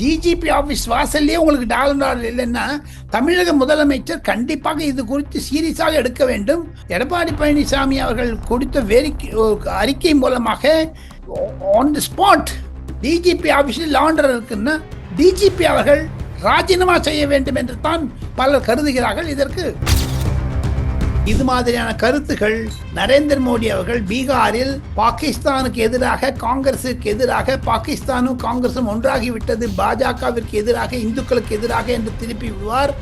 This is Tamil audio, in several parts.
டிஜிபி ஆஃபீஸ் வாசல்லே உங்களுக்கு டாலர் டாலர் இல்லைன்னா தமிழக முதலமைச்சர் கண்டிப்பாக இது குறித்து சீரியஸாக எடுக்க வேண்டும். எடப்பாடி பழனிசாமி அவர்கள் கொடுத்த வேடிக்கை அறிக்கை மூலமாக ஆன் தி ஸ்பாட் டிஜிபி ஆஃபீஸில் லாண்டர் இருக்குன்னா டிஜிபி அவர்கள் ராஜினாமா செய்ய வேண்டும் என்று தான் பலர் கருதுகிறார்கள் இதற்கு. இது மாதிரியான கருத்துகள் நரேந்திர மோடி அவர்கள் பீகாரில் பாகிஸ்தானுக்கு எதிராக காங்கிரசுக்கு எதிராக பாகிஸ்தானும் காங்கிரசும் ஒன்றாகிவிட்டது பாஜகவிற்கு எதிராக இந்துக்களுக்கு எதிராக என்று திருப்பி விடுவார்.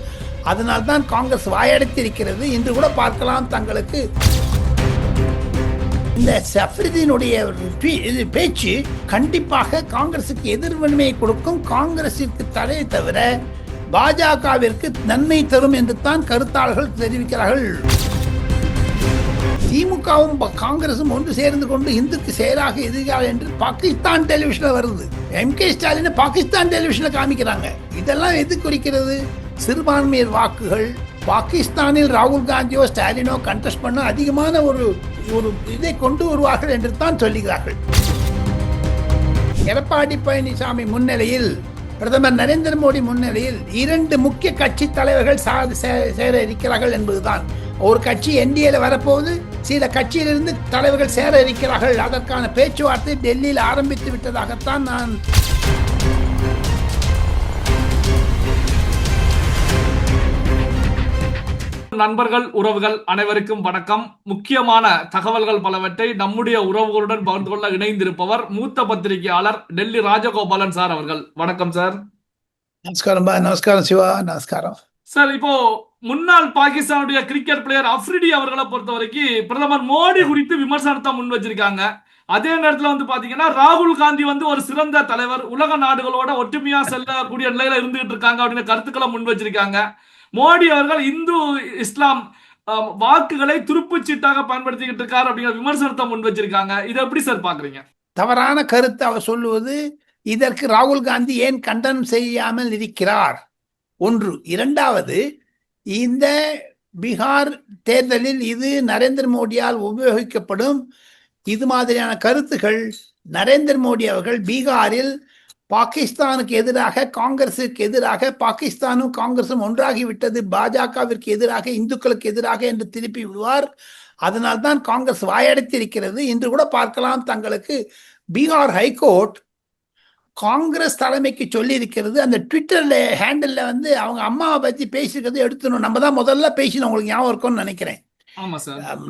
அதனால்தான் காங்கிரஸ் வாயடைத்திருக்கிறது. இன்று கூட பார்க்கலாம் தங்களுக்கு. இந்த சஃப்ரிதீனுடைய பே- இது பேச்சு கண்டிப்பாக காங்கிரசுக்கு எதிர்வினையை கொடுக்கும். காங்கிரசிற்கு தடையை தவிர பாஜகவிற்கு நன்மை தரும் என்று தான் கருத்தாளர்கள் தெரிவிக்கிறார்கள். திமுகவும் காங்கிரசும் ஒன்று சேர்ந்து கொண்டு இந்துக்கு சேராக எதிர்கால என்று பாகிஸ்தான் டெலிவிஷன்ல வருது. எம் கே ஸ்டாலின் பாகிஸ்தான் டெலிவிஷன்ல காமிக்கிறாங்க. இதெல்லாம் எது குறிக்கிறது? சிறுபான்மையர் வாக்குகள். பாகிஸ்தானில் ராகுல் காந்தியோ ஸ்டாலினோ கண்டெஸ்ட் பண்ண அதிகமான ஒரு ஒரு இதை கொண்டு வருவார்கள் என்று தான் சொல்லுகிறார்கள். எடப்பாடி பழனிசாமி முன்னிலையில் பிரதமர் நரேந்திர மோடி முன்னிலையில் இரண்டு முக்கிய கட்சி தலைவர்கள் சே- சேர இருக்கிறார்கள் என்பதுதான். ஒரு கட்சி என்டிஏல வரப்போகுது சில கட்சியிலிருந்து தலைவர்கள் சேர இருக்கிறார்கள். அதற்கான பேச்சுவார்த்தை டெல்லியில் ஆரம்பித்து விட்டதாகத்தான் நான் நண்பர்கள் உறவுகள் அனைவருக்கும் வணக்கம். முக்கியமான தகவல்கள் பலவற்றை நம்முடைய உறவுகளுடன் பகிர்ந்து கொள்ள இணைந்திருப்பவர் மூத்த பத்திரிகையாளர் டெல்லி ராஜகோபாலன் சார் அவர்கள். வணக்கம் சார். நமஸ்காரம் நமஸ்காரம் சிவா நமஸ்காரம். சார் இப்போ முன்னாள் பாகிஸ்தானுடைய கிரிக்கெட் பிளேயர் அஃப்ரிடி அவர்களை பொறுத்த வரைக்கும் பிரதமர் மோடி குறித்து விமர்சனத்தை முன் வச்சிருக்காங்க. அதே நேரத்தில் வந்து பாத்தீங்கன்னா ராகுல் காந்தி வந்து ஒரு சிறந்த தலைவர் உலக நாடுகளோட ஒற்றுமையா செல்லக்கூடிய நிலையில இருந்துகிட்டு இருக்காங்க அப்படின்னு கருத்துக்களை முன் வச்சிருக்காங்க. மோடி அவர்கள் இந்து இஸ்லாம் வாக்குகளை துருப்புச் சீட்டாக பயன்படுத்திக்கிட்டு இருக்காரு அப்படிங்கிற விமர்சனத்தை முன் வச்சிருக்காங்க. இதை எப்படி சார் பாக்குறீங்க? தவறான கருத்து அவர் சொல்லுவது இதற்கு ராகுல் காந்தி ஏன் கண்டனம் செய்யாமல் இருக்கிறார்? ஒன்று. இரண்டாவது இந்த பீகார் தேர்தலில் இது நரேந்திர மோடியால் உபயோகிக்கப்படும். இது மாதிரியான கருத்துகள் நரேந்திர மோடி அவர்கள் பீகாரில் பாகிஸ்தானுக்கு எதிராக காங்கிரசுக்கு எதிராக பாகிஸ்தானும் காங்கிரஸும் ஒன்றாகிவிட்டது பாஜகவிற்கு எதிராக இந்துக்களுக்கு எதிராக என்று திருப்பி விடுவார். அதனால்தான் காங்கிரஸ் வாயடைத்திருக்கிறது. இன்று கூட பார்க்கலாம் தங்களுக்கு பீகார் ஹைகோர்ட் காங்கிரஸ் தலைமைக்கு சொல்லி இருக்கிறது அந்த ட்விட்டர்ல ஹேண்டில்ல வந்து அவங்க அம்மாவை பத்தி பேசியிருக்கிறது எடுத்துணும் நம்ம தான் முதல்ல பேசினோம். உங்களுக்கு ஞாபகம் இருக்கும்னு நினைக்கிறேன்.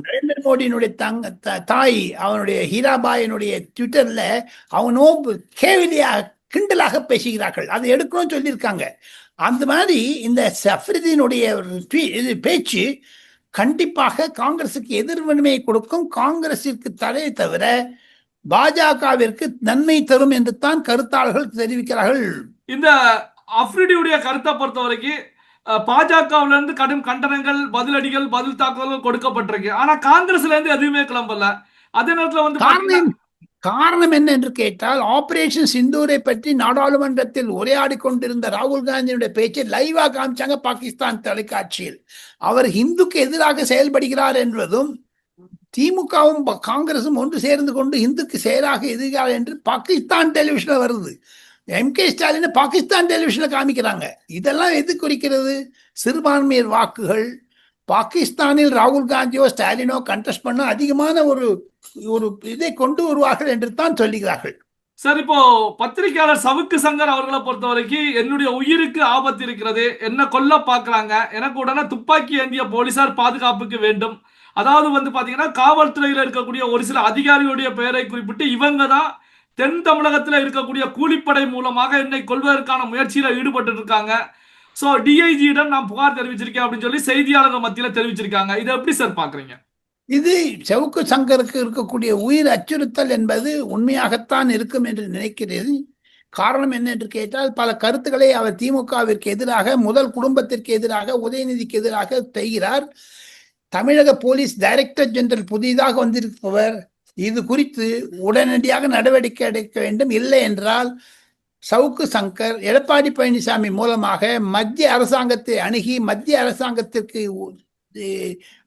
நரேந்திர மோடியினுடைய தங்க தாய் அவனுடைய ஹீராபாயினுடைய ட்விட்டர்ல அவனோ கேவலியாக கிண்டலாக பேசுகிறார்கள். அதை எடுக்கணும்னு சொல்லியிருக்காங்க. அந்த மாதிரி இந்த சஃப்ரிதினுடைய பேச்சு கண்டிப்பாக காங்கிரசுக்கு எதிர்வினையை கொடுக்கும். காங்கிரசிற்கு தடை தவிர பாஜகவிற்கு நன்மை தரும் என்று தான் கருத்தாளர்கள் தெரிவிக்கிறார்கள். இந்த அஃப்ரிடியுடைய கருத்தை பொறுத்த வரைக்கும் பாஜகவுல இருந்து கடும் கண்டனங்கள் பதிலடிகள் பதில் தாக்குதல்கள் கொடுக்கப்பட்டிருக்கு. ஆனா காங்கிரஸ்ல இருந்து எதுவுமே கிளம்பல. அதே நேரத்துல வந்து காரணம் காரணம் என்ன என்று கேட்டால் ஆபரேஷன் சிந்தூரை பற்றி நாடாளுமன்றத்தில் உரையாடி கொண்டிருந்த ராகுல் காந்தியினுடைய பேச்சை லைவா காமிச்சாங்க பாகிஸ்தான் தொலைக்காட்சியில். அவர் இந்துக்கு எதிராக செயல்படுகிறார் என்பதும் திமுகவும் ப- காங்கிரசும் ஒன்று சேர்ந்து கொண்டு இந்துக்கு செயலாக எதிர்கால என்று பாகிஸ்தான் டெலிவிஷனில் வருது. எம். கே. ஸ்டாலின் பாகிஸ்தான் டெலிவிஷனில் காமிக்கிறாங்க. இதெல்லாம் எது குறிக்கிறது? சிறுபான்மையர் வாக்குகள். பாகிஸ்தானில் ராகுல் காந்தியோ ஸ்டாலினோ கண்டெஸ்ட் பண்ண அதிகமான ஒரு ஒரு இதை கொண்டு வருவார்கள் என்று தான் சொல்லுகிறார்கள். சார் இப்போ பத்திரிகையாளர் சவுக்கு சங்கர் அவர்களை பொறுத்த வரைக்கும் என்னுடைய உயிருக்கு ஆபத்து இருக்கிறது. என்ன கொல்ல பாக்குறாங்க எனக்கு உடனே துப்பாக்கி ஏந்திய போலீசார் பாதுகாப்புக்கு வேண்டும். அதாவது வந்து பாத்தீங்கன்னா காவல்துறையில இருக்கக்கூடிய ஒரு சில அதிகாரிகளுடைய பெயரை குறிப்பிட்டு இவங்க தான் தென் தமிழகத்துல இருக்கக்கூடிய கூலிப்படை மூலமாக என்னை கொள்வதற்கான முயற்சியில ஈடுபட்டு இருக்காங்க சோ டிஐஜியிடம் நான் புகார் தெரிவிச்சிருக்கேன் அப்படின்னு சொல்லி செய்தியாளர்கள் மத்தியில தெரிவிச்சிருக்காங்க. இதை எப்படி சார் பாக்குறீங்க? இது செவுக்கு சங்கருக்கு இருக்கக்கூடிய உயிர் அச்சுறுத்தல் என்பது உண்மையாகத்தான் இருக்கும் என்று நினைக்கிறேன். காரணம் என்ன என்று கேட்டால் பல கருத்துக்களை அவர் திமுகவிற்கு எதிராக முதல் குடும்பத்திற்கு எதிராக உதயநிதிக்கு எதிராக செய்கிறார். தமிழக போலீஸ் டைரக்டர் ஜெனரல் புதிதாக வந்திருப்பவர் இது குறித்து உடனடியாக நடவடிக்கை எடுக்க வேண்டும். இல்லை என்றால் சவுக்கு சங்கர் எடப்பாடி பழனிசாமி மூலமாக மத்திய அரசாங்கத்தை அணுகி மத்திய அரசாங்கத்திற்கு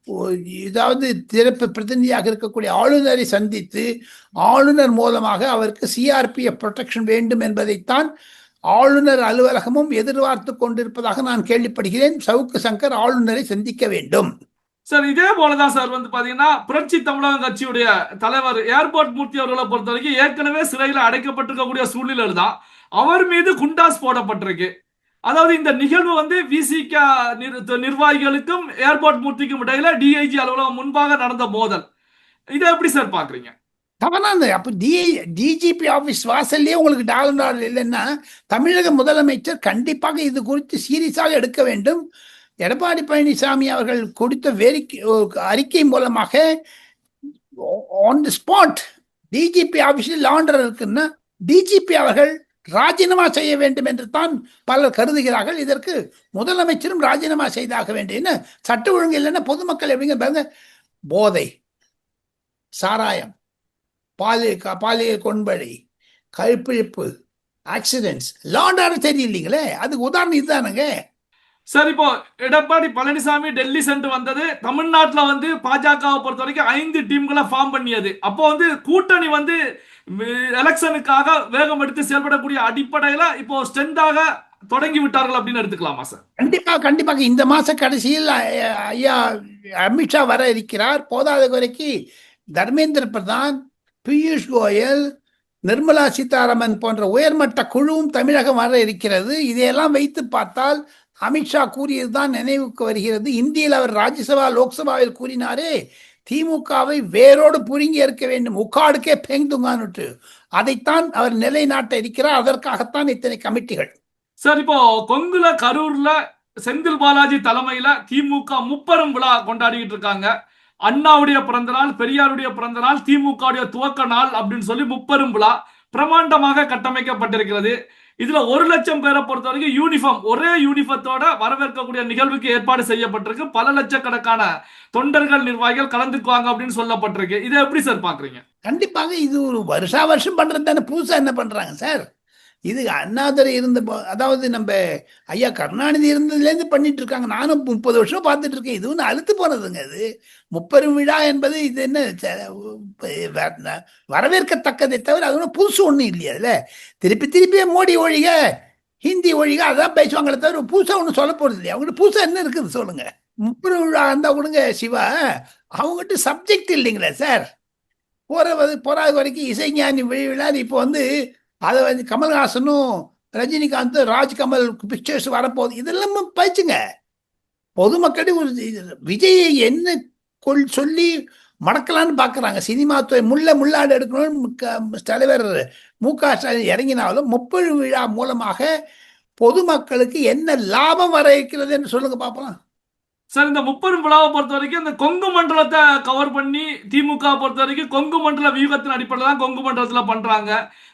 உ- எ- ஏதாவது பிரதிநிதியாக இருக்கக்கூடிய ஆளுநரை சந்தித்து ஆளுநர் மூலமாக அவருக்கு சிஆர்பிஎஃப் ப்ரொடெக்ஷன் வேண்டும் என்பதைத்தான் ஆளுநர் அலுவலகமும் எதிர்பார்த்து கொண்டிருப்பதாக நான் கேள்விப்படுகிறேன். சவுக்கு சங்கர் ஆளுநரை சந்திக்க வேண்டும். சார் இதே போலதான் சார் வந்து பாத்தீங்கன்னா புரட்சி தமிழகம் கட்சியுடைய தலைவர் ஏர்போர்ட் மூர்த்தி அவர்களை பொறுத்த வரைக்கும் ஏற்கனவே சிறையில் அடைக்கப்பட்டிருக்கக்கூடிய சூழ்நிலை தான் அவர் மீது குண்டாஸ் போடப்பட்டிருக்கு. அதாவது இந்த நிகழ்வு வந்து விசிக நிர்வாகிகளுக்கும் ஏர்போர்ட் மூர்த்திக்கும் இடையில டிஐஜி அலுவலகம் முன்பாக நடந்த மோதல். இதை எப்படி சார் பாக்குறீங்க? தவறானது. அப்போ டி டிஜிபி ஆஃபீஸ் வாசல்லே உங்களுக்கு டாலர் இல்லைன்னா தமிழக முதலமைச்சர் கண்டிப்பாக இது குறித்து சீரியஸாக எடுக்க வேண்டும். எடப்பாடி பழனிசாமி அவர்கள் கொடுத்த வேடிக்கை அறிக்கை மூலமாக ஆன் தி ஸ்பாட் டிஜிபி ஆஃபீஸில் லாண்டர் இருக்குன்னா டிஜிபி அவர்கள் ராஜினாமா செய்ய வேண்டும் என்று தான் பலர் கருதுகிறார்கள். இதற்கு முதலமைச்சரும் ராஜினாமா செய்தாக வேண்டும். என்ன? சட்ட ஒழுங்கு இல்லைன்னா பொதுமக்கள் எப்படிங்க பாருங்க? போதை சாராயம் பாலியல் பாலியல் கொன்பழி கழிப்பிழிப்பு ஆக்சிடென்ட்ஸ் லாண்டாரும் தெரியலீங்களே அதுக்கு உதாரணம் இதுதானுங்க. சார் இப்போ எடப்பாடி பழனிசாமி டெல்லி சென்று வந்தது. தமிழ்நாட்டில் வந்து பாஜகவை பொறுத்த வரைக்கும் ஐந்து டீம்களை ஃபார்ம் பண்ணியது. அப்போ வந்து கூட்டணி வந்து எலெக்ஷனுக்காக வேகம் எடுத்து செயல்படக்கூடிய அடிப்படையில இப்போ ஸ்ட்ரென்த்தாக தொடங்கி விட்டார்கள் அப்படின்னு எடுத்துக்கலாமா சார்? கண்டிப்பாக கண்டிப்பாக இந்த மாச கடைசியில் ஐயா அமித்ஷா வர இருக்கிறார். போதாத குறைக்கு தர்மேந்திர பிரதான் பியூஷ் கோயல் நிர்மலா சீதாராமன் போன்ற உயர்மட்ட குழுவும் தமிழகம் வர இருக்கிறது. இதையெல்லாம் வைத்து பார்த்தால் அமித்ஷா கூறியதுதான் நினைவுக்கு வருகிறது. இந்தியில் அவர் ராஜ்யசபா லோக்சபாவில் கூறினாரே திமுகவை வேரோடு புடுங்கி இருக்க வேண்டும். உக்காடுக்கே பெங்துங்கான்னுட்டு அதைத்தான் அவர் நிலைநாட்ட இருக்கிறார். அதற்காகத்தான் இத்தனை கமிட்டிகள். சார் இப்போ கொங்குல கரூர்ல செந்தில் பாலாஜி தலைமையில திமுக முப்பெரும் விழா கொண்டாடிக்கிட்டு இருக்காங்க. அண்ணாவுடைய பிறந்த நாள் பெரியாருடைய பிறந்த நாள் திமுகவுடைய துவக்க நாள் அப்படின்னு சொல்லி முப்பெரும் விழா பிரமாண்டமாக கட்டமைக்கப்பட்டிருக்கிறது. இதுல ஒரு லட்சம் பேரை பொறுத்த வரைக்கும் யூனிஃபார்ம் ஒரே யூனிஃபார்த்தோட வரவேற்கக்கூடிய நிகழ்வுக்கு ஏற்பாடு செய்யப்பட்டிருக்கு. பல லட்சக்கணக்கான தொண்டர்கள் நிர்வாகிகள் கலந்துக்குவாங்க அப்படின்னு சொல்லப்பட்டிருக்கு. இதை எப்படி சார் பாக்குறீங்க? கண்டிப்பாக இது ஒரு வருஷா வருஷம் பண்றது தானே புதுசா என்ன பண்றாங்க சார்? இது அண்ணாதுரை இருந்த போ- அதாவது நம்ம ஐயா கருணாநிதி இருந்ததுலேருந்து பண்ணிட்டு இருக்காங்க நானும் முப்பது வருஷம் பார்த்துட்டு இருக்கேன் இது ஒன்று அழுத்து போனதுங்க அது முப்பெரும் விழா என்பது இது என்ன ச- வரவேற்கத்தக்கதை தவிர அது ஒன்றும் புதுசு ஒன்றும் இல்லையா அதில். திருப்பி திருப்பி மோடி ஒழிக ஹிந்தி ஒழிக அதான் பேசுவாங்களே தவிர புதுசாக ஒன்றும் சொல்ல போகிறது இல்லையா. அவங்களுக்கு புதுசாக என்ன இருக்குது சொல்லுங்க. முப்பெரும் விழா இருந்தால் கொடுங்க சிவா அவங்ககிட்ட சப்ஜெக்ட் இல்லைங்களே சார். போகிற போறாத வரைக்கும் இசைஞானி விழான்னு இப்போ வந்து அதை வந்து கமல்ஹாசனும் ரஜினிகாந்த் ராஜ்கமல் பிக்சர்ஸ் வரப்போகுது. இதெல்லாம் பயிச்சுங்க. பொதுமக்களிடம் ஒரு இது- விஜயை என்ன கொள் சொல்லி மடக்கலான்னு பார்க்குறாங்க சினிமா துறை முள்ள முள்ளாடு எடுக்கணும்னு தலைவர் மு க ஸ்டாலின் இறங்கினாலும் முப்பது விழா மூலமாக பொதுமக்களுக்கு என்ன லாபம் வர இருக்கிறது என்று சொல்லுங்க பார்ப்போம் சார் இந்த முப்பெரும் விழாவை பொறுத்த வரைக்கும் இந்த கொங்கு மண்டலத்தை கவர் பண்ணி திமுக பொறுத்த வரைக்கும் கொங்கு மண்டல வியூகத்தின் அடிப்படையில் தான் கொங்கு மண்டலத்தில் பண்றாங்க.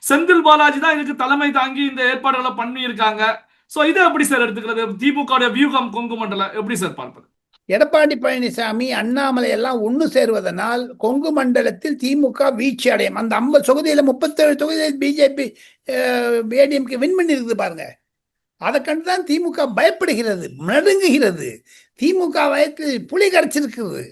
செந்தில் பாலாஜி தான் இதுக்கு தலைமை தாங்கி இந்த ஏற்பாடுகளை பண்ணியிருக்காங்க. இருக்காங்க இதை எப்படி சார் எடுத்துக்கிறது? திமுக வியூகம் கொங்கு மண்டலம் எப்படி சார் பார்ப்பது? எடப்பாடி பழனிசாமி அண்ணாமலை எல்லாம் ஒன்று சேருவதனால் கொங்கு மண்டலத்தில் திமுக வீழ்ச்சி அடையும். அந்த ஐம்பது தொகுதியில் முப்பத்தேழு தொகுதியில் பிஜேபி ஏடிஎம்கே வின் பண்ணியிருக்குது பாருங்க. அதை கண்டு தான் திமுக பயப்படுகிறது நடுங்குகிறது திமுக வயத்தில் புலி கரைச்சிருக்குது.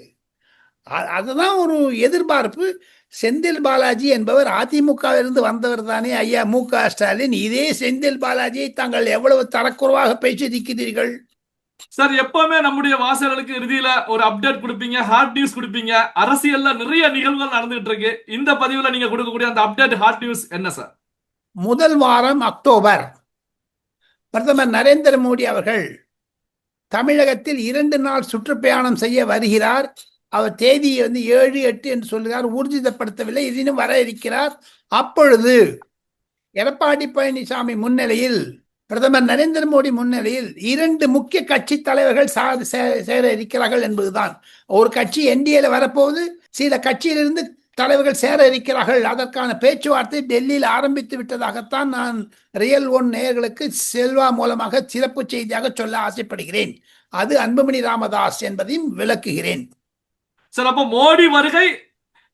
அ- அதுதான் ஒரு எதிர்பார்ப்பு. செந்தில் பாலாஜி என்பவர் அதிமுகவிலிருந்து வந்தவர் தானே ஐயா மு க ஸ்டாலின். இதே செந்தில் பாலாஜியை தாங்கள் எவ்வளவு தரக்குறைவாக பேசியிருக்கிறீர்கள்? சார் எப்பவுமே நம்முடைய வாசகர்களுக்கு இறுதியில ஒரு அப்டேட் கொடுப்பீங்க ஹாட் நியூஸ் கொடுப்பீங்க. அரசியல்ல நிறைய நிகழ்வுகள் நடந்துகிட்டு இருக்கு. இந்த பதிவுல நீங்க கொடுக்கக்கூடிய அந்த அப்டேட் ஹாட் நியூஸ் என்ன சார்? முதல் வாரம் அக்டோபர். பிரதமர் நரேந்திர மோடி அவர்கள் தமிழகத்தில் இரண்டு நாள் சுற்றுப்பயணம் செய்ய வருகிறார். அவர் தேதியை வந்து ஏழு எட்டு என்று சொல்கிறார். ஊர்ஜிதப்படுத்தவில்லை. இதனும் வர இருக்கிறார். அப்பொழுது எடப்பாடி பழனிசாமி முன்னிலையில் பிரதமர் நரேந்திர மோடி முன்னிலையில் இரண்டு முக்கிய கட்சி தலைவர்கள் சா- சே- சேர இருக்கிறார்கள் என்பதுதான். ஒரு கட்சி என்டிஏல வரப்போகுது. சில கட்சியிலிருந்து தலைவர்கள் சேர இருக்கிறார்கள். அதற்கான பேச்சுவார்த்தை டெல்லியில் ஆரம்பித்து விட்டதாகத்தான் நான் ரியல் ஒன் நேயர்களுக்கு செல்வா மூலமாக சிறப்பு செய்தியாக சொல்ல ஆசைப்படுகிறேன். அது அன்புமணி ராமதாஸ் என்பதையும் விளக்குகிறேன். சார் அப்போ மோடி வருகை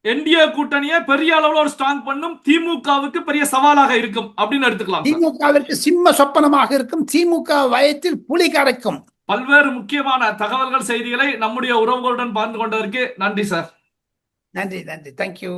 என்டிஏ கூட்டணியை பெரிய அளவுல ஒரு ஸ்ட்ராங் பண்ணும் திமுகவுக்கு பெரிய சவாலாக இருக்கும் அப்படின்னு எடுத்துக்கலாம். திமுகவிற்கு சிம்ம சொப்பனமாக இருக்கும். திமுக வயத்தில் புலி கரைக்கும். பல்வேறு முக்கியமான தகவல்கள் செய்திகளை நம்முடைய உறவுகளுடன் பகிர்ந்து கொண்டதற்கு நன்றி சார். நன்றி நன்றி. தேங்க்யூ